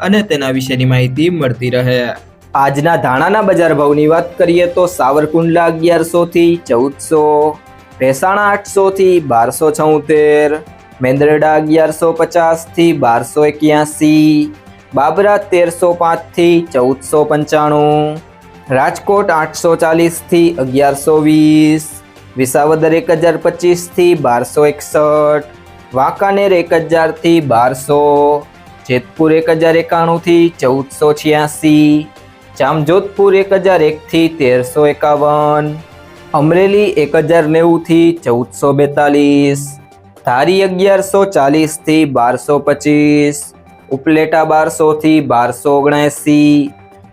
અને તેના વિશેની માહિતી મળતી રહે. આજના ધાણાના બજાર ભાવની વાત કરીએ તો સાવરકુંડલા અગિયારસો થી ચૌદસો, ભેસાણા આઠસો થી બારસો છોતેર, મેંદરડા અગિયારસો પચાસથી બારસો એક્યાસી, બાબરા તેરસો પાંચથી ચૌદસો પંચાણું, રાજકોટ આઠસો ચાલીસથી અગિયારસો વીસ, વિસાવદર એક હજાર પચીસથી બારસો એકસઠ, વાંકાનેર એક હજારથી બારસો જેતપુર એક હજાર એકાણુંથી ચૌદસો છ્યાસી, જામજોધપુર એક હજાર એકથી તેરસો એકાવન, અમરેલી એક હજાર નેવુંથી ચૌદસો બેતાલીસ, ધારી અગિયારસો ચાલીસથી બારસો પચીસ, ઉપલેટા બારસોથી બારસો ઓગણએંસી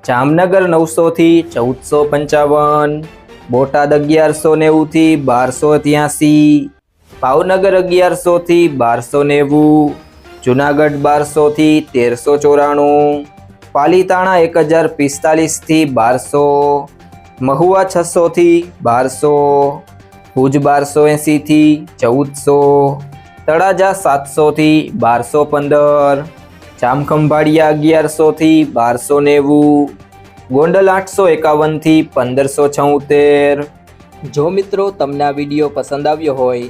જામનગર નવસોથી ચૌદસો પંચાવન, બોટાદ અગિયારસો નેવુંથી બારસો ત્યાસી, ભાવનગર અગિયારસોથી બારસો નેવું જુનાગઢ બારસોથી તેરસો ચોરાણું, પાલીતાણા એક હજાર પિસ્તાલીસથી બારસો, મહુવા છસોથી બારસો, ભુજ બારસો એંસીથી ચૌદસો, તળાજા સાતસોથી બારસો પંદર, જામખંભાળિયા અગિયારસોથી બારસો નેવું, ગોંડલ આઠસો એકાવનથી પંદરસો છોતેર. જો મિત્રો તમને આ વીડિયો પસંદ આવ્યો હોય